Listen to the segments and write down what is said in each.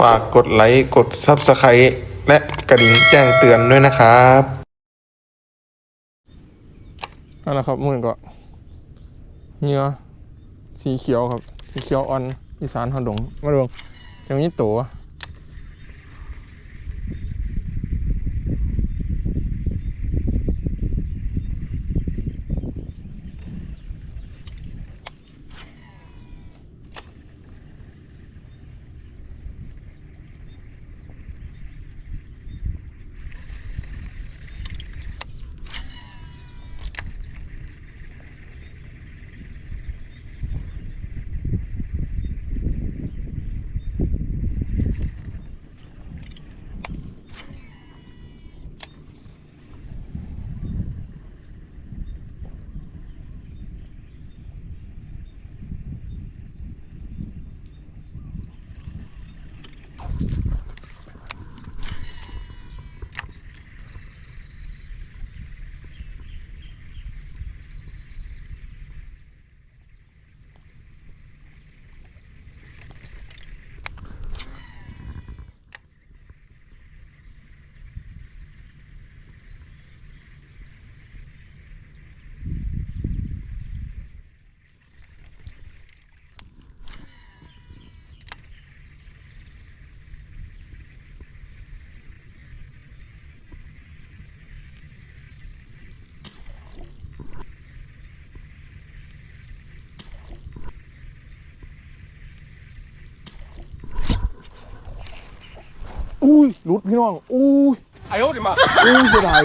ฝากกดไลค์ กด Subscribe และกระดิ่งแจ้งเตือนด้วยนะครับเอาละครับมือก็เนื้อสีเขียวครับ สีเขียวอ่อนอีสานหอดงมาดูจะมีตัว อุ้ยรุดพี่น้องอุ้ยไอ้โอ๊ตมาอุ้ยเสียดาย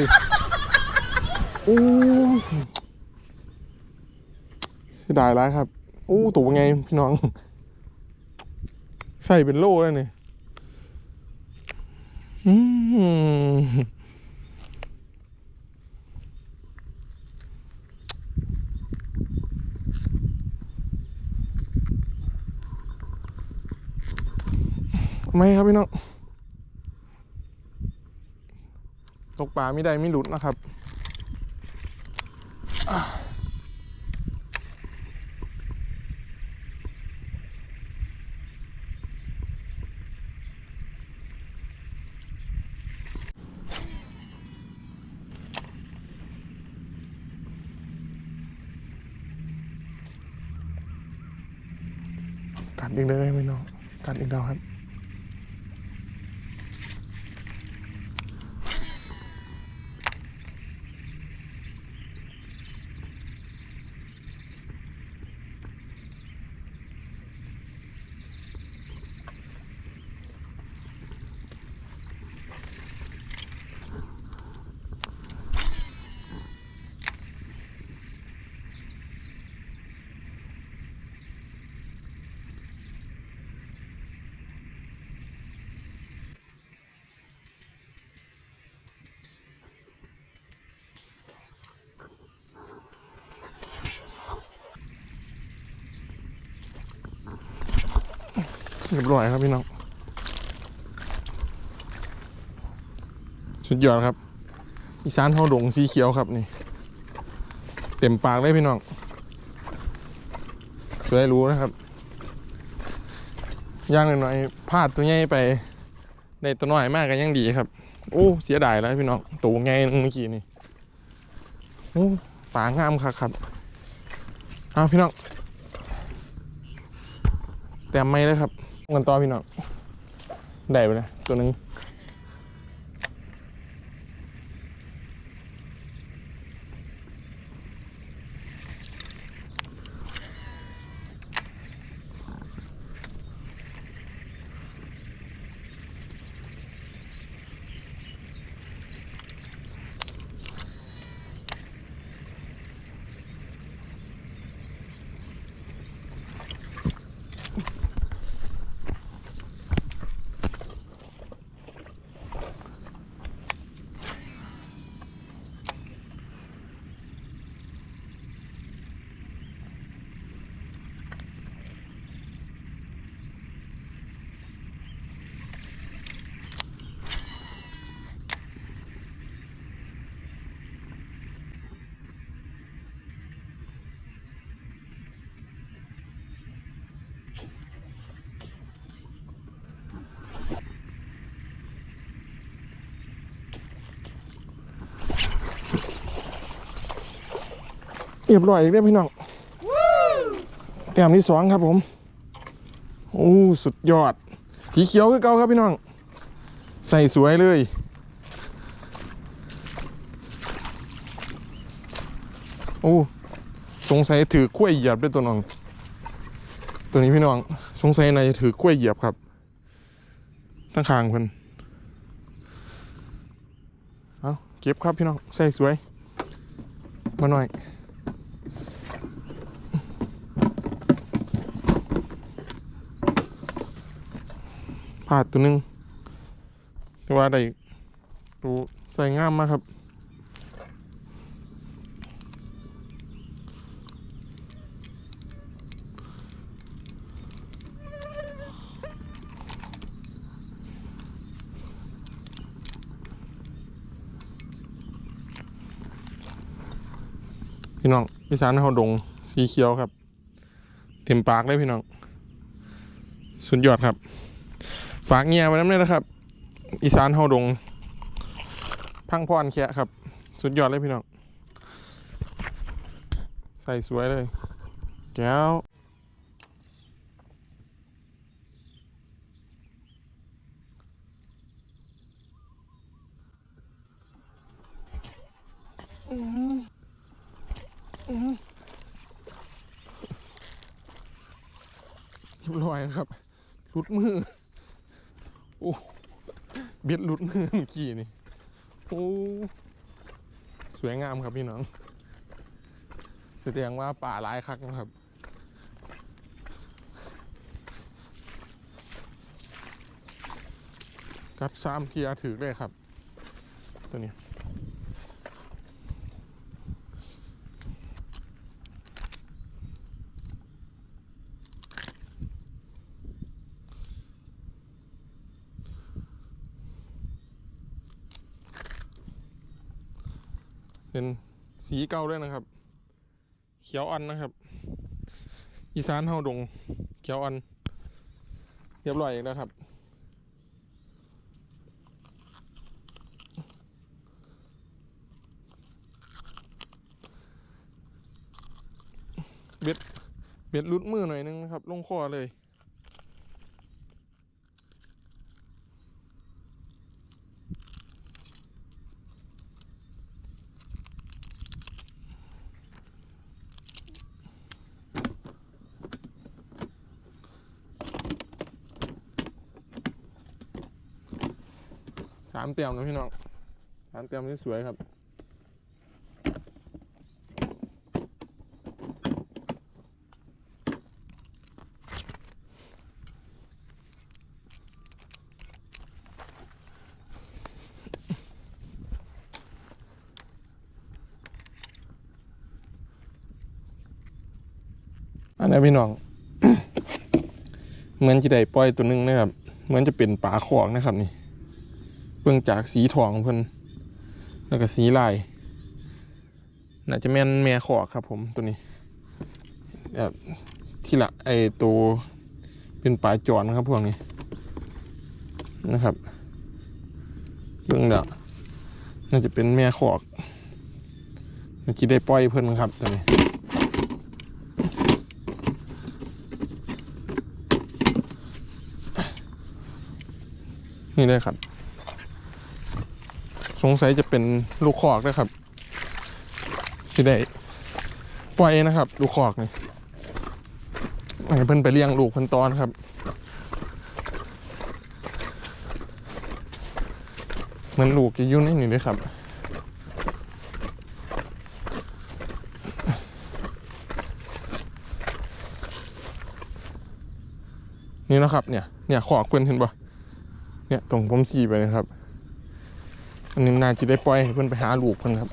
อุ้ยเสียดายแล้วครับอู้ตัวไงพี่น้อง ใส่เป็นโล่แล้วเนี่อืมไม่ครับพี่น้อง ตกปลาไม่ได้ไม่หลุดนะครับกัดอีกได้ไหมน้องกัดอีกดาวครับ เรียบร้อยครับพี่น้อง สุดยอดครับ อีสานเฮาดงสีเขียวครับนี่ เต็มปากเลยพี่น้อง สวยรู้นะครับ ย่างหน่อยๆพลาดตัวใหญ่ไปในตัวน้อยมากก็ยังดีครับ โอ้เสียดายแล้วพี่น้องตัวไงนึงเมื่อกี้นี่โอ้ปลางามครับครับเอาพี่น้องแต้มไม่เลยครับ เงินต่อพี่น้องได้ไปเลยตัวหนึง เรียบร้อยอีกแล้วพี่น้องแต้มที่สองครับผมโอ้สุดยอด สีเขียวคือเก่าครับพี่น้อง ใส่สวยเลยโอ้สงสัยถือกล้วยเหยียบด้วยตัวน้อง ตัวนี้พี่น้อง สงสัยนายถือกล้วยเหยียบครับตั้งคางเพิ่นเอาเก็บครับพี่น้องใส่สวย มาหน่อย ผาดตัวหนึงแต่ว่าได้ดูใส่งามมากครับพี่น้องอีสานเขาดงสีเขียวครับ เต็มปากเลยพี่น้อง สุดยอดครับ ฝากเงียไว้น้ำเลยนะครับ อีสานเฮาดง พังพรแค่ครับ สุดยอดเลยพี่น้อง ใส่สวยเลย แก้วเรียบร้อยนะครับหลุดมือ อ้เบ็ดหลุดมือเมื่อกี้นี่โอ้สวยงามครับพี่น้องแสดงว่าป่าร้ายคักนะครับกัดซ้ำเทียถือเลยครับ ตัวนี้ เป็นสีเก่าด้วยนะครับ เขียวอ่อนนะครับ อีสานเฮาดง เขียวอ่อนเรียบร้อยแล้วครับ เบ็ดเบ็ดรุดมือหน่อยนึงนะครับ ลงคอเลย สามเตียมนะพี่น้องสามเตียมที่สวยครับอันนี้พี่น้อง เหมือนจะได้ปล่อยตัวหนึงนะครับ เหมือนจะเป็นปลาขอกนะครับนี่ เบื้องจากสีทองเพิ่นแล้วก็สีลาย น่าจะแม่นแม่ขอกครับผมตัวนี้ที่ละไอตัวเป็นปลาจอนครับพวกนี้นะครับเบื้องแล้วน่าจะเป็นแม่ขอกน่าจะได้ปล่อยเพิ่นครับตัวนี้นี่เลยครับ สงสัยจะเป็นลูกคอกนะครับที่ได้ปล่อยนะครับ ลูกคอกนี่ให้เพิ่นไปเลี้ยงลูกเพิ่นตอนครับเหมันลูกจะยุ่ในนี่เลยครับนี่นะครับเนี่ยเนี่ยขอกเพิ่นเห็นปะเนี่ยตรงผมสีไปนะครับ อันนี้นาจะได้ปล่อยให้เพื่อนไปหาลูกเพื่อนครับ